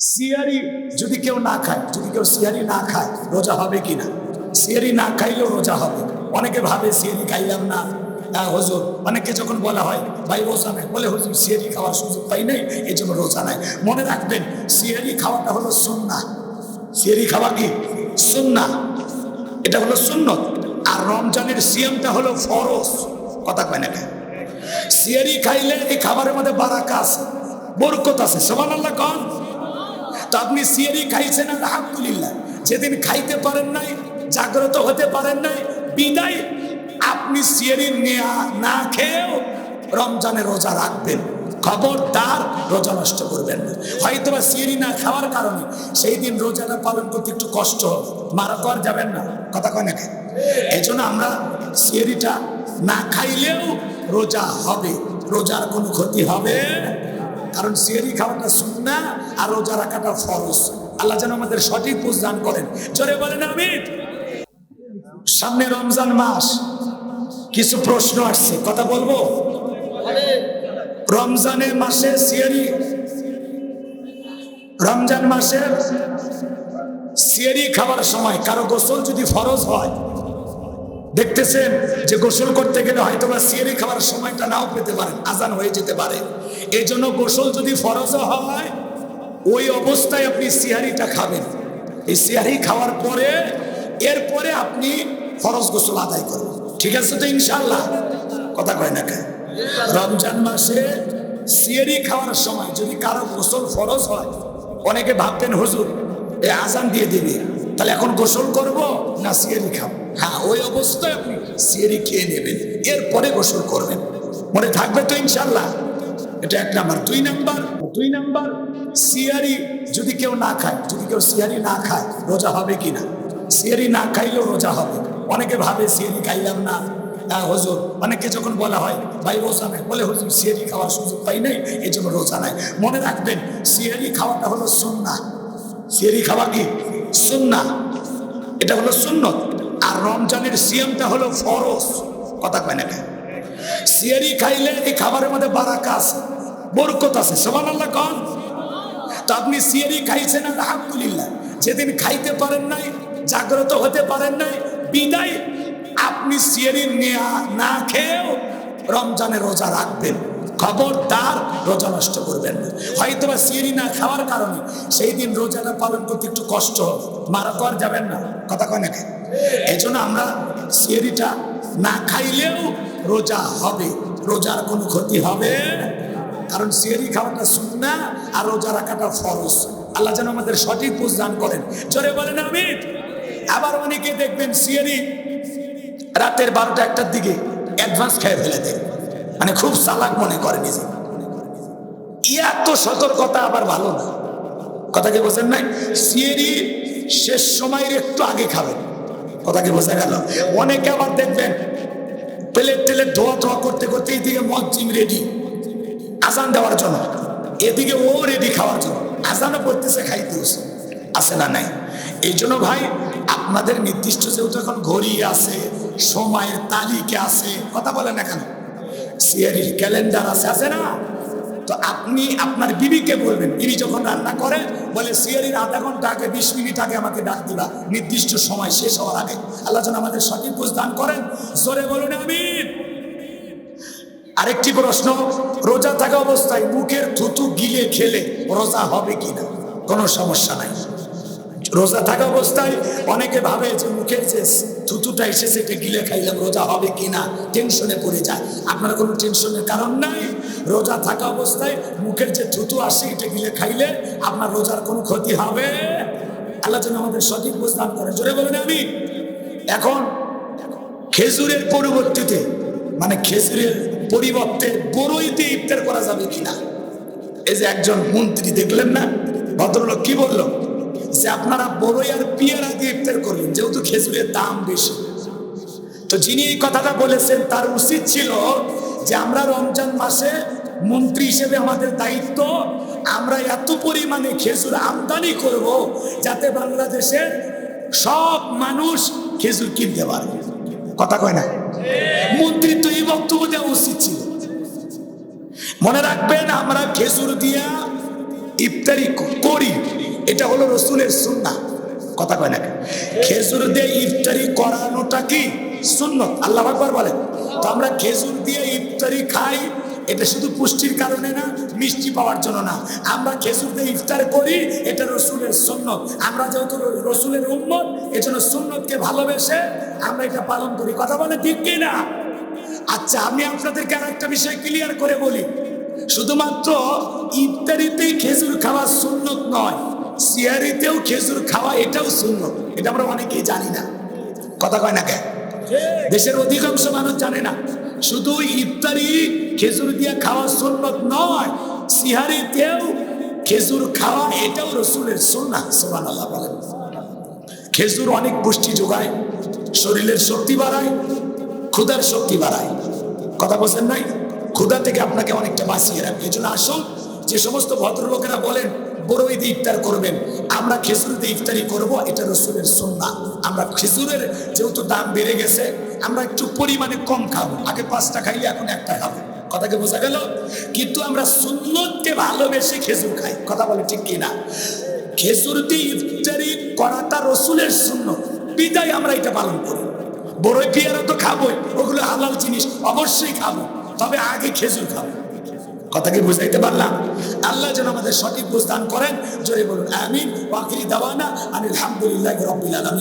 সিয়ারি যদি কেউ না খায়, যদি কেউ সিয়ারি না খায়, রোজা হবে কি না সিয়ারি না খাইলেও রোজা হবে। অনেকে ভাবে সিয়ারি খাইলাম না। হ্যাঁ হুজুর অনেকে যখন বলা হয়, ভাই, রোজা নাই। বলে, হুজুর, সিয়ারি খাওয়ার সুযোগ পাই নাই এই জন্য রোজা নাই। মনে রাখবেন, সিয়ারি খাওয়াটা হলো সুন্না সিয়ারি খাওয়া কি? সুন্না এটা হলো সুন্নত। আর রমজানের সিয়ামটা হলো ফরজ। কথা কয় না? সিয়ারি খাইলে এই খাবারের মধ্যে বারাকা আছে, বরকত আছে। সমান আল্লাহ কন। আপনি সিয়ারি খাইছেন, আলহামদুলিল্লাহ। যেদিন খাইতে পারেন নাই, জাগ্রত হতে পারেন নাই, বিদায় আপনি সিয়ারি না খেয়েও রমজানের রোজা রাখবেন। খবরদার রোজা নষ্ট করবেন না। হয়তো বা সিয়ারি না খাওয়ার কারণে সেই দিন রোজাটা পালন করতে একটু কষ্ট মারা তো যাবেন না, কথা কয় নাকি এই জন্য আমরা সিয়ারিটা না খাইলেও রোজা হবে। রোজার কোনো ক্ষতি হবে কারণ সিয়ারি খাওয়াটা সুন্না আর রোজা রাখাটা ফরজ। আল্লাহ যেন আমাদের সঠিক বুঝ দান করেন। জোরে বলেন আমি সামনে রমজান মাস। কিছু প্রশ্ন আসছে, কথা বলব? রমজানের মাসে সিয়ারি রমজান মাসে সিয়ারি খাবার সময়। কারও গোসল যদি ফরজ হয়, দেখতেছেন যে গোসল করতে গেলে হয়তো বা সিয়ারি খাওয়ার সময়টা নাও পেতে পারেন, আজান হয়ে যেতে পারে। এই জন্য গোসল যদি ফরজ হয় ওই অবস্থায় আপনি সিয়ারিটা খাবেন। এই সিয়ারি খাওয়ার পরে, এরপরে আপনি ফরজ গোসল আদায় করবেন। ঠিক আছে তো ইনশাল্লাহ কথা কয় না কেন? রমজান মাসে সিয়ারি খাওয়ার সময় যদি কারও গোসল ফরজ হয়, অনেকে ভাবতেন, হুজুর এই আজান দিয়ে দিবি, তাহলে এখন গোসল করব না সিয়ারি খাও হ্যাঁ ওই অবস্থায় আপনি সিয়ারি খেয়ে নেবেন, এরপরে গোসল করবেন। মনে থাকবে তো ইনশাল্লাহ এটা এক নাম্বার। দুই নাম্বার দুই নাম্বার, সিয়ারি যদি কেউ না খায়, যদি কেউ সিয়ারি না খায়, রোজা হবে কি না? সিয়ারি না খাইলেও রোজা হবে। অনেকে ভাবে সিয়ারি খাইলাম না। হ্যাঁ হুজুর অনেকে যখন বলা হয়, ভাই, রোজা নাই। বলে, হুজুর, সিয়ারি খাওয়ার সুযোগ পাই নাই এই জন্য রোজা নাই। মনে রাখবেন, সিয়ারি খাওয়াটা হলো সুন্না সিয়ারি খাওয়া কি? সুন্না এটা হলো সুন্নত। আর রমজানের সিয়ামটা হলো ফরজ। কথা কয় না কেন? সিয়ারি খাইলে এই খাবারের মধ্যে বারাকা আছে। বরকত আছে সমান আল্লাহ কন। তো আপনি সিয়ারি খাইছেন, আলহামদুলিল্লাহ। যেদিন খাইতে পারেন নাই, জাগ্রত হতে পারেন নাই, বিদায় আপনি সিয়ারি না খেয়েও রমজানে রোজা রাখবেন। খবরদার রোজা নষ্ট করবেন না। হয়তো বা সিয়ারি না খাওয়ার কারণে সেই দিন রোজাটা পালন করতে একটু কষ্ট হবে। মারা তো আর যাবেন না, কথা কয় নাকি এই জন্য আমরা সিয়ারিটা না খাইলেও রোজা হবে। রোজার কোনো ক্ষতি হবে কারণ সিয়ারি খাওয়াটা সুন্না আর রোজা রাখাটা ফরজ। আল্লাহ যেন আমাদের সঠিক দান করেন। জোরে বলেন আমি আবার অনেকে দেখবেন সিয়ারি রাতের বারোটা একটার দিকে অ্যাডভান্স খেয়ে ফেলে দেয়। মানে খুব চালাক মনে করে নিজে। এত সতর্কতা আবার ভালো না। কথা কি বোঝেন নাই? সিয়ারি শেষ সময়ের একটু আগে খাবেন। কথা কি বোঝা গেল? অনেকে আবার দেখবেন, প্লেট টেলেট ধোয়া ধোয়া করতে করতে এইদিকে মদ চিং রেডি আজান দেওয়ার জন্য। এদিকে ও রেডি খাওয়ার জন্য। আজানও করতেছে খাইতেছে আছে না নাই? এই জন্য ভাই, আপনাদের নির্দিষ্ট যেহেতু এখন ঘড়ি আছে, সময়ের তালিকা আছে, কথা বলেন না কেন? সিয়ারির ক্যালেন্ডার আছে আছে না? তো আপনি, আপনার বিবিকে বলবেন। বিবি যখন রান্না করে, বলে সিয়ারির আধা ঘণ্টা আগে, বিশ মিনিট আগে আমাকে ডাক দিবা। নির্দিষ্ট সময় শেষ হওয়ার আগে। আল্লাহ যেন আমাদের সঠিক বুঝ দান করেন। জোরে বলুন আমি আরেকটি প্রশ্ন, রোজা থাকা অবস্থায় মুখের থুতু গিলে খেলে রোজা হবে কিনা? কোনো সমস্যা নাই। রোজা থাকা অবস্থায় অনেকে ভাবে যে মুখের যে থুতুটা এসেছে, এটা গিলে খাইলাম, রোজা হবে কিনা? টেনশনে পড়ে যায়। আপনার কোনো টেনশনের কারণ নাই? রোজা থাকা অবস্থায় মুখের যে থুতু আসে, এটা গিলে খাইলে আপনার রোজার কোনো ক্ষতি হবে? আল্লাহ যেন আমাদের সঠিক বুঝদান করে জোরে বলেন আমি এখন খেজুরের পরিবর্তিতে মানে খেজুরের পরিবর্তে বড়ইতে ইফতার করা যাবে কিনা? এই যে একজন মন্ত্রী দেখলেন না? ভদ্রলোক কি বলল? যে আপনারা বড়ই আর পিয়ারা দিয়ে ইফতার করবেন, যেহেতু খেজুরের দাম বেশি। তো যিনি এই কথাটা বলেছেন, তার উচিত ছিল যে আমরা রমজান মাসে মন্ত্রী হিসেবে আমাদের দায়িত্ব, আমরা এত পরিমাণে খেজুর আমদানি করব যাতে বাংলাদেশের সব মানুষ খেজুর কিনতে পারে। কথা কয় না? মন্ত্রী তো এই বক্তব্য দেওয়া উচিত ছিল। মনে রাখবেন, আমরা খেজুর দিয়া ইফতারি করি। এটা হলো রসুলের সুন্না কথা কয় না খেজুর দিয়ে ইফতারি করানোটা কি সুন্নত আল্লাহ আকবার বলেন। তো আমরা খেজুর দিয়ে ইফতারি খাই, এটা শুধু পুষ্টির কারণে না, মিষ্টি পাওয়ার জন্য না। আমরা খেজুর দিয়ে ইফতার করি, এটা রসুলের সুন্নত আমরা যেহেতু রসুলের উম্মত, এজন্য সুন্নতকে ভালোবেসে আমরা এটা পালন করি। কথা বলে ঠিক কি না আচ্ছা আমি আপনাদেরকে আর একটা বিষয় ক্লিয়ার করে বলি। শুধুমাত্র ইফতারিতেই খেজুর খাওয়া সুন্নত নয়, সিয়ারিতেও খেজুর খাওয়া এটাও সুন্নত। এটা আমরা অনেকেই জানি না। কথা কয় না কেন দেশের অধিকাংশ মানুষ জানে না। শুধু ইফতারি খেজুর দিয়ে খাওয়া সুন্নত নয় সিহারিতেও খেজুর খাওয়া এটাও রসুলের সুন্নাহ, সুবহানাল্লাহ বলেন। খেজুর অনেক পুষ্টি যোগায়। শরীরের শক্তি বাড়ায়, ক্ষুধার শক্তি বাড়ায়। কথা বলছেন নাই? ক্ষুধা থেকে আপনাকে অনেকটা বাঁচিয়ে রাখবে। এই জন্য আসুন, যে সমস্ত ভদ্রলোকেরা বলেন বড়ই ইফতার করবেন। আমরা খেজুর দিয়ে ইফতারি করব, এটা রসুলের সন্না আমরা খেজুরের যেহেতু দাম বেড়ে গেছে, আমরা একটু পরিমাণে কম খাব। আগে পাঁচটা খাইলে এখন একটা খাব। কথাকে বোঝা গেল? কিন্তু আমরা সুন্নতকে ভালোবেসে খেজুর খাই। কথা বলে ঠিক কিনা? খেজুর দিয়ে ইফতারি করাটা রসুলের শূন্য বিদায় আমরা এটা পালন করি। বড়ই পেয়ারা তো খাবোই, ওগুলো হালাল জিনিস, অবশ্যই খাব। তবে আগে খেজুর খাব। কথা কি বুঝাইতে পারলাম? আল্লাহ যেন আমাদের সঠিক বুঝদান করেন। জোরে বলুন, আমিন। ওয়াকিরি দাওয়ানা আলহামদুলিল্লাহ হামদুলিল্লাহ রব্বিল আলামিন।